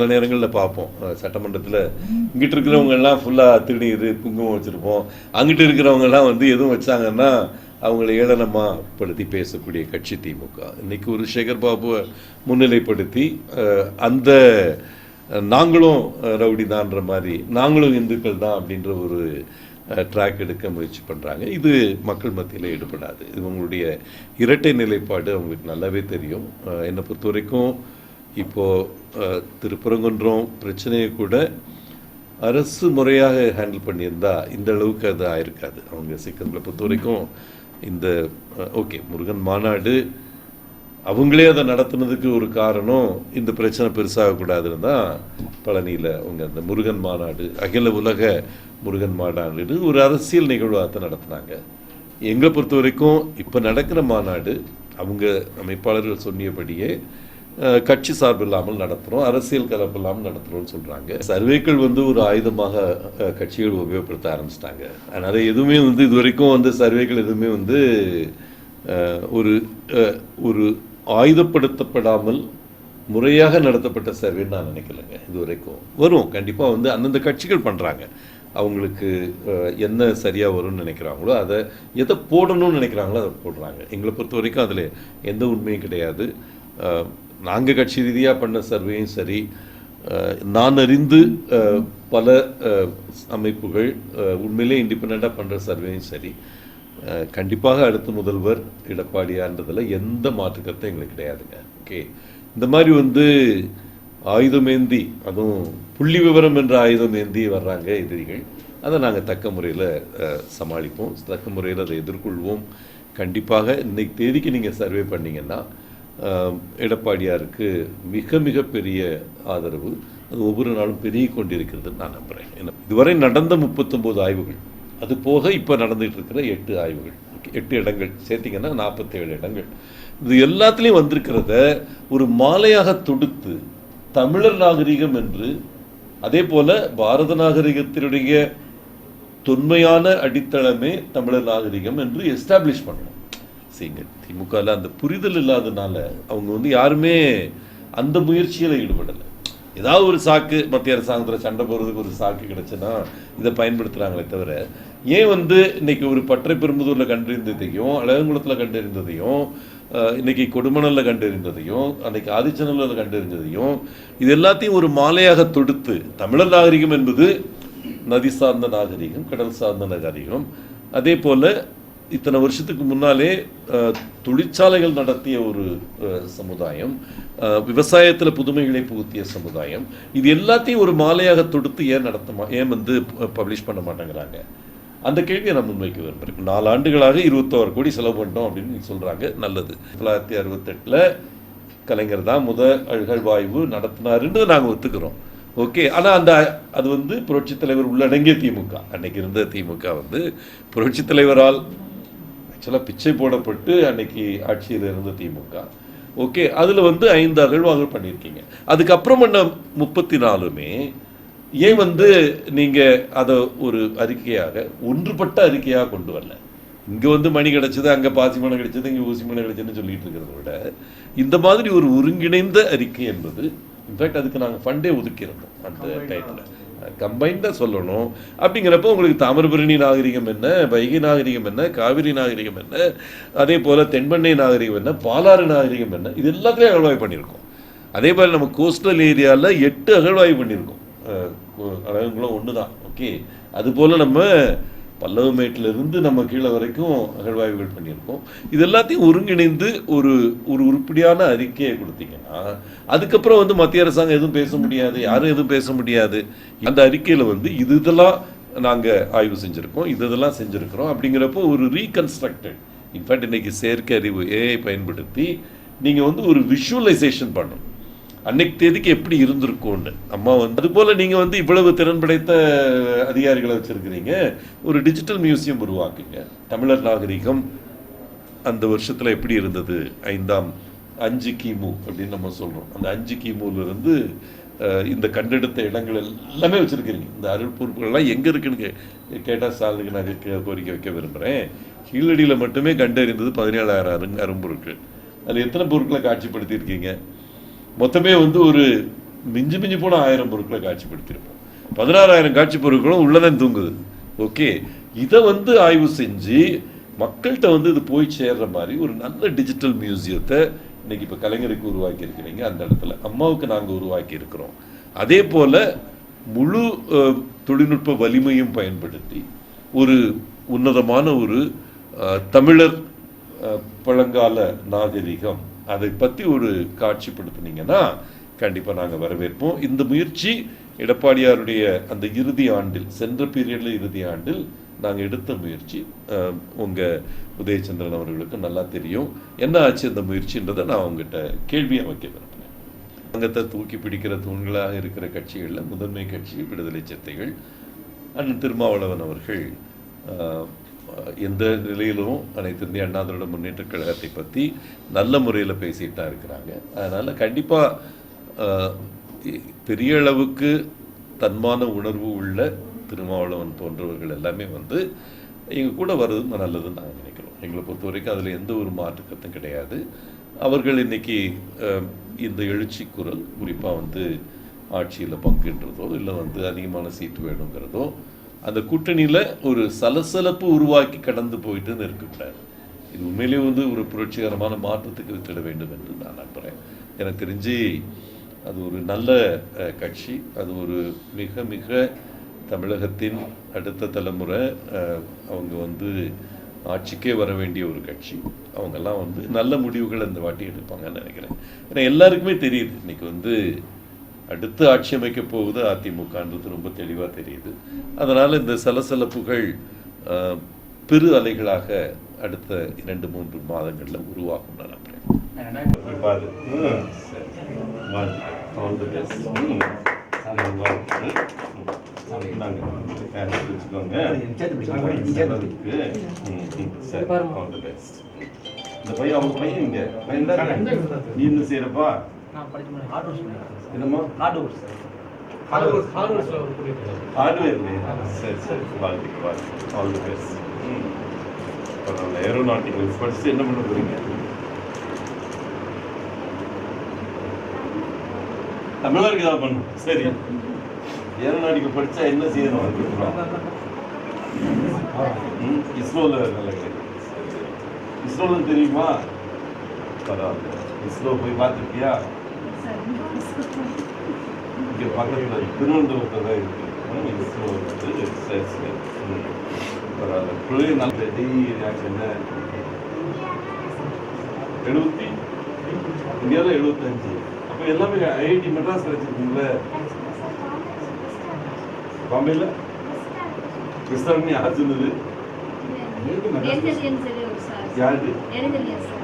சில நேரங்களில் பார்ப்போம். சட்டமன்றத்தில் இங்கிட்டு இருக்கிறவங்கெல்லாம் ஃபுல்லாக திருநீர் குங்குமம் வச்சுருப்போம். அங்கிட்டு இருக்கிறவங்கெல்லாம் வந்து எதுவும் வச்சாங்கன்னா அவங்கள ஏளனமாக படுத்தி பேசக்கூடிய கட்சி திமுக. இன்னைக்கு ஒரு சேகர் பாபுவை முன்னிலைப்படுத்தி அந்த நாங்களும் ரவுடி தான்ற மாதிரி நாங்களும் இந்துக்கள் தான் அப்படின்ற ஒரு ட்ராக் எடுக்க முயற்சி பண்ணுறாங்க இது மக்கள் மத்தியில் ஈடுபடாது. இது உங்களுடைய இரட்டை நிலைப்பாடு. அவங்களுக்கு நல்லாவே தெரியும். என்னை பொறுத்த வரைக்கும் இப்போது திருப்பரங்குன்றம் பிரச்சனையை கூட அரசு முறையாக ஹேண்டில் பண்ணியிருந்தா இந்த அளவுக்கு அது ஆயிருக்காது. அவங்க சிக்கங்களை பொறுத்த வரைக்கும் இந்த ஓகே முருகன் மாநாடு அவங்களே அதை நடத்துனதுக்கு ஒரு காரணம் இந்த பிரச்சனை பெருசாகக்கூடாதுன்னு தான் பழனியில் அவங்க அந்த முருகன் மாநாடு அகில உலக முருகன் மாநாடு ஒரு அரசியல் நிகழ்வாக தான் எங்களை பொறுத்த வரைக்கும் இப்போ நடக்கிற மாநாடு அவங்க அமைப்பாளர்கள் சொன்னியபடியே கட்சி சார்பு இல்லாமல் நடத்துகிறோம் அரசியல் கலப்பு இல்லாமல் நடத்துகிறோம்னு சொல்கிறாங்க சர்வேக்கள் வந்து ஒரு ஆயுதமாக கட்சிகள் உபயோகப்படுத்த ஆரம்பிச்சிட்டாங்க. அதனால் எதுவுமே வந்து இது வரைக்கும் வந்து சர்வேக்கள் எதுவுமே வந்து ஒரு ஒரு ஆயுதப்படுத்தப்படாமல் முறையாக நடத்தப்பட்ட சர்வேன்னு நான் நினைக்கலைங்க இது வரைக்கும் வரும் கண்டிப்பாக வந்து அந்தந்த கட்சிகள் பண்ணுறாங்க அவங்களுக்கு என்ன சரியாக வரும்னு நினைக்கிறாங்களோ அதை எதை போடணும்னு நினைக்கிறாங்களோ அதை போடுறாங்க. எங்களை பொறுத்த வரைக்கும் அதில் எந்த உண்மையும் கிடையாது. நாங்கள் கட்சி ரீதியாக பண்ண சர்வேயும் சரி நான் அறிந்து பல அமைப்புகள் உண்மையிலே இண்டிபெண்ட்டாக பண்ணுற சர்வேயும் சரி கண்டிப்பாக அடுத்த முதல்வர் எடப்பாடியான்றதில் எந்த மாற்றுக்கத்தும் எங்களுக்கு கிடையாதுங்க. ஓகே இந்த மாதிரி வந்து ஆயுதமேந்தி அதுவும் புள்ளி விவரம் என்ற ஆயுதமேந்தி வர்றாங்க எதிரிகள். அதை நாங்கள் தக்க முறையில் சமாளிப்போம். தக்க முறையில் அதை எதிர்கொள்வோம். கண்டிப்பாக இன்னைக்கு தேதிக்கு நீங்கள் சர்வே பண்ணீங்கன்னா எடப்பாடியாருக்கு மிக மிக பெரிய ஆதரவு. அது ஒவ்வொரு நாளும் பெருகி கொண்டிருக்கிறது நான் நம்புகிறேன் என்ன இதுவரை நடந்த முப்பத்தொம்போது ஆய்வுகள் அது போக இப்போ நடந்துகிட்டு இருக்கிற எட்டு ஆய்வுகள் எட்டு இடங்கள் சேர்த்திங்கன்னா நாற்பத்தேழு இடங்கள். இது எல்லாத்துலேயும் வந்திருக்கிறத ஒரு மாலையாக தொடுத்து தமிழர் நாகரிகம் என்று அதே போல் பாரத நாகரிகத்தினுடைய தொன்மையான அடித்தளமே தமிழர் நாகரிகம் என்று எஸ்டாப்ளிஷ் பண்ணணும். சரிங்க திமுகவில் அந்த புரிதல் இல்லாதனால அவங்க வந்து யாருமே அந்த முயற்சியில் ஈடுபடலை. ஏதாவது ஒரு சாக்கு மத்திய அரசாங்கத்தில் சண்டை போடுறதுக்கு ஒரு சாக்கு கிடைச்சுன்னா இதை பயன்படுத்துகிறாங்களே தவிர ஏன் வந்து இன்னைக்கு ஒரு பற்றை பெரும்புதூரில் கண்டறிந்ததையும் அழகங்குளத்தில் கண்டறிந்ததையும் இன்றைக்கி இன்னைக்கு கொடுமணலில் கண்டறிந்ததையும் அன்றைக்கி ஆதிச்சநல்லூரில் கண்டறிந்ததையும் இது எல்லாத்தையும் ஒரு மாலையாக தொடுத்து தமிழர் நாகரிகம் என்பது நதி சார்ந்த நாகரிகம் கடல் சார்ந்த நாகரிகம். அதே போல இத்தனை வருஷத்துக்கு முன்னாலே தொழிற்சாலைகள் நடத்திய ஒரு சமுதாயம் விவசாயத்தில் புதுமைகளை புகுத்திய சமுதாயம். இது எல்லாத்தையும் ஒரு மாலையாக தொடுத்து ஏன் நடத்தமா ஏன் வந்து பப்ளிஷ் பண்ண மாட்டேங்கிறாங்க? அந்த கேள்வியை நான் முன்வைக்க விரும்புகிறேன் நாலு ஆண்டுகளாக இருபத்தோரு கோடி செலவு பண்ணிட்டோம் அப்படின்னு சொல்கிறாங்க நல்லது. தொள்ளாயிரத்தி அறுபத்தெட்டில் கலைஞர் தான் முத அழகழ்வாய்வு நடத்தினாருன்னு நாங்கள் ஒத்துக்கிறோம். ஓகே ஆனால் அந்த அது வந்து புரட்சித் தலைவர் உள்ளடங்கிய திமுக. அன்னைக்கு இருந்த திமுக வந்து புரட்சித் தலைவரால் ஆக்சுவலாக பிச்சை போடப்பட்டு அன்னைக்கு ஆட்சியில் இருந்த திமுக. ஓகே அதில் வந்து ஐந்து அகழ்வாய்வு பண்ணியிருக்கீங்க. அதுக்கப்புறம் பண்ண முப்பத்தி நாலுமே ஏன் வந்து நீங்கள் அதை ஒரு அறிக்கையாக ஒன்றுபட்ட அறிக்கையாக கொண்டு வரல? இங்கே வந்து மணி கிடைச்சது அங்கே பாசி மணி கிடைச்சது இங்கே ஊசி மணி கிடைச்சதுன்னு சொல்லிட்டு இருக்கிறத விட இந்த மாதிரி ஒரு ஒருங்கிணைந்த அறிக்கை என்பது இன்ஃபேக்ட் அதுக்கு நாங்கள் ஃபண்டே ஒதுக்கியிருந்தோம் அந்த டைட்டில் கம்பைண்டாக சொல்லணும். அப்படிங்கிறப்போ உங்களுக்கு தாமிரபரணி நாகரிகம் என்ன வைகை நாகரிகம் என்ன காவிரி நாகரிகம் என்ன அதே போல் தென்பெண்ணை நாகரிகம் என்ன பாலாறு நாகரிகம் என்ன இது எல்லாத்துலேயும் அகழ்வாய்வு பண்ணியிருக்கோம். அதே போல் நம்ம கோஸ்டல் ஏரியாவில் எட்டு அகழ்வாய்வு பண்ணியிருக்கோம். அழகுங்களும் ஒன்று தான் ஓகே அதுபோல் நம்ம பல்லவமேட்டிலிருந்து நம்ம கீழே வரைக்கும் அகழ்வாய்வுகள் பண்ணியிருக்கோம். இது எல்லாத்தையும் ஒருங்கிணைந்து ஒரு ஒரு உருப்படியான அறிக்கையை கொடுத்தீங்கன்னா அதுக்கப்புறம் வந்து மத்திய அரசாங்கம் எதுவும் பேச முடியாது யாரும் எதுவும் பேச முடியாது. அந்த அறிக்கையில் வந்து இது இதெல்லாம் நாங்கள் ஆய்வு செஞ்சுருக்கோம் இது இதெல்லாம் செஞ்சுருக்கிறோம் அப்படிங்கிறப்போ ஒரு ரீகன்ஸ்ட்ரக்டட் இன்ஃபேக்ட் இன்னைக்கு செயற்கை அறிவு ஏஐ பயன்படுத்தி நீங்கள் வந்து ஒரு விஷுவலைசேஷன் பண்ணணும். அன்னைக்கு தேதிக்கு எப்படி இருந்திருக்கும்னு. அம்மா வந்து அதுபோல் நீங்கள் வந்து இவ்வளவு திறன் படைத்த அதிகாரிகளை வச்சுருக்கிறீங்க. ஒரு டிஜிட்டல் மியூசியம் உருவாக்குங்க. தமிழர் நாகரிகம் அந்த வருஷத்தில் எப்படி இருந்தது? ஐந்தாம் அஞ்சு கிமு அப்படின்னு நம்ம சொல்கிறோம் அந்த அஞ்சு கிமுலேருந்து இந்த கண்டெடுத்த இடங்கள் எல்லாமே வச்சுருக்கிறீங்க. இந்த அருள் பொறுப்புகள்லாம் எங்கே இருக்குன்னு கே கேட்டால் சாலுக்கு நான் கோரிக்கை வைக்க விரும்புகிறேன் கீழடியில் மட்டுமே கண்டறிந்தது பதினேழாயிரம் அருங் அரும்பொருட்கள். அதில் எத்தனை பொருட்களை காட்சிப்படுத்தியிருக்கீங்க? மொத்தமே வந்து ஒரு மிஞ்சி மிஞ்சி போனால் ஆயிரம் பொருட்களை காட்சிப்படுத்தியிருப்போம். பதினாறாயிரம் காட்சி பொருட்களும் உள்ளதான் தூங்குது. ஓகே. இதை வந்து ஆய்வு செஞ்சு மக்கள்கிட்ட வந்து இது போய் சேர்ற மாதிரி ஒரு நல்ல டிஜிட்டல் மியூசியத்தை இன்னைக்கு இப்போ கலைஞருக்கு உருவாக்கி இருக்கிறீங்க அந்த இடத்துல அம்மாவுக்கு நாங்கள் உருவாக்கி இருக்கிறோம் அதே போல் முழு தொழில்நுட்ப வலிமையும் பயன்படுத்தி ஒரு உன்னதமான ஒரு தமிழர் பழங்கால நாகரிகம் அதை பற்றி ஒரு காட்சிப்படுத்தினீங்கன்னா கண்டிப்பாக நாங்கள் வரவேற்போம். இந்த முயற்சி எடப்பாடியாருடைய அந்த இறுதி ஆண்டில் சென்ற பீரியடில் இறுதி ஆண்டில் நாங்கள் எடுத்த முயற்சி. உங்கள் உதயச்சந்திரன் அவர்களுக்கு நல்லா தெரியும். என்ன ஆச்சு அந்த முயற்சின்றதை நான் உங்ககிட்ட கேள்வியாக வைக்க விரும்புகிறேன். அங்கத்தை தூக்கி பிடிக்கிற தூண்களாக இருக்கிற கட்சிகளில் முதன்மை கட்சி விடுதலை சிறுத்தைகள் அண்ணன் திருமாவளவன் அவர்கள் எந்த நிலையிலும் அனைத்து இந்திய அண்ணா திராவிட முன்னேற்ற கழகத்தை பற்றி நல்ல முறையில் பேசிகிட்டு தான் இருக்கிறாங்க. அதனால் கண்டிப்பாக பெரிய அளவுக்கு தன்மான உணர்வு உள்ள திருமாவளவன் போன்றவர்கள் எல்லாமே வந்து எங்கள் கூட வர்றது நல்லதுன்னு நாங்கள் நினைக்கிறோம். எங்களை பொறுத்த வரைக்கும் அதில் எந்த ஒரு மாற்று கருத்தும் கிடையாது. அவர்கள் இன்னைக்கு இந்த எழுச்சி குரல் குறிப்பாக வந்து ஆட்சியில் பங்குன்றதோ இல்லை வந்து அதிகமான சீட்டு வேணுங்கிறதோ அந்த கூட்டணியில் ஒரு சலசலப்பு உருவாக்கி கடந்து போயிட்டுன்னு இருக்கக்கூடாது. இது உண்மையிலேயே வந்து ஒரு புரட்சிகரமான மாற்றத்துக்கு வித்திட வேண்டும் என்று நான் நம்புகிறேன் எனக்கு தெரிஞ்சு அது ஒரு நல்ல கட்சி. அது ஒரு மிக மிக தமிழகத்தின் அடுத்த தலைமுறை அவங்க வந்து ஆட்சிக்கே வர வேண்டிய ஒரு கட்சி. அவங்கெல்லாம் வந்து நல்ல முடிவுகள் இந்த வாட்டி எடுப்பாங்கன்னு நினைக்கிறேன். ஏன்னா எல்லாருக்குமே தெரியுது இன்னைக்கு வந்து அடுத்து ஆட்சி அமைக்க போகுது. அதிமுகன்றது ரொம்ப தெளிவாக தெரியுது. அதனால் இந்த சலசலப்புகள் பெரு அலைகளாக அடுத்த இரண்டு மூன்று மாதங்களில் உருவாகும் நான் நம்புகிறேன் இந்த பையன் அவங்க பையன் இங்க. பையன் தான் நீ என்ன செய்யறப்பா. நான் படிச்ச மாதிரி ஹார்ட் ஒர்க்ஸ் பண்ணியிருக்கேன் என்னம்மா? ஹார்ட் ஒர்க்ஸ் ஹார்ட்வேர் ஹார்ட்வேர்ஸ்ல ஒரு கூட்டிட்டு ஹார்ட்வேர் சரி சரி. வாழ்த்துக்கு வாழ்த்து ஆல் தி பெஸ்ட் பரவாயில்ல ஏரோநாட்டிக்கல்ஸ் படிச்சு என்ன பண்ண போறீங்க? தமிழருக்கு ஏதாவது பண்ணும் சரி. ஏரோநாட்டிக்கல் படிச்சா என்ன செய்யணும் அதுக்கு ம் இஸ்ரோவில் நல்ல இஸ்ரோவில் தெரியுமா? பரவாயில்ல. இஸ்ரோ போய் பார்த்துருக்கியா? இங்கே பக்கத்தில் திருவனந்தபுரத்தில் தான் இருக்கு ம், இஸ்ரோ வந்து சரி சரி ம். பரவாயில்ல பிள்ளை நல்ல டெய்லி என்ன எழுபத்தி இந்தியாவில் எழுபத்தஞ்சு அப்போ எல்லாமே ஐஐடி மெட்ராஸ் கிடைச்சிருக்குங்கள பாம்பேல கிருஷ்ணன் யார் சொன்னது எரிஞ்சலியன் சொல்லி ஒரு சார் யாரு எரிஞ்சலியன் சார்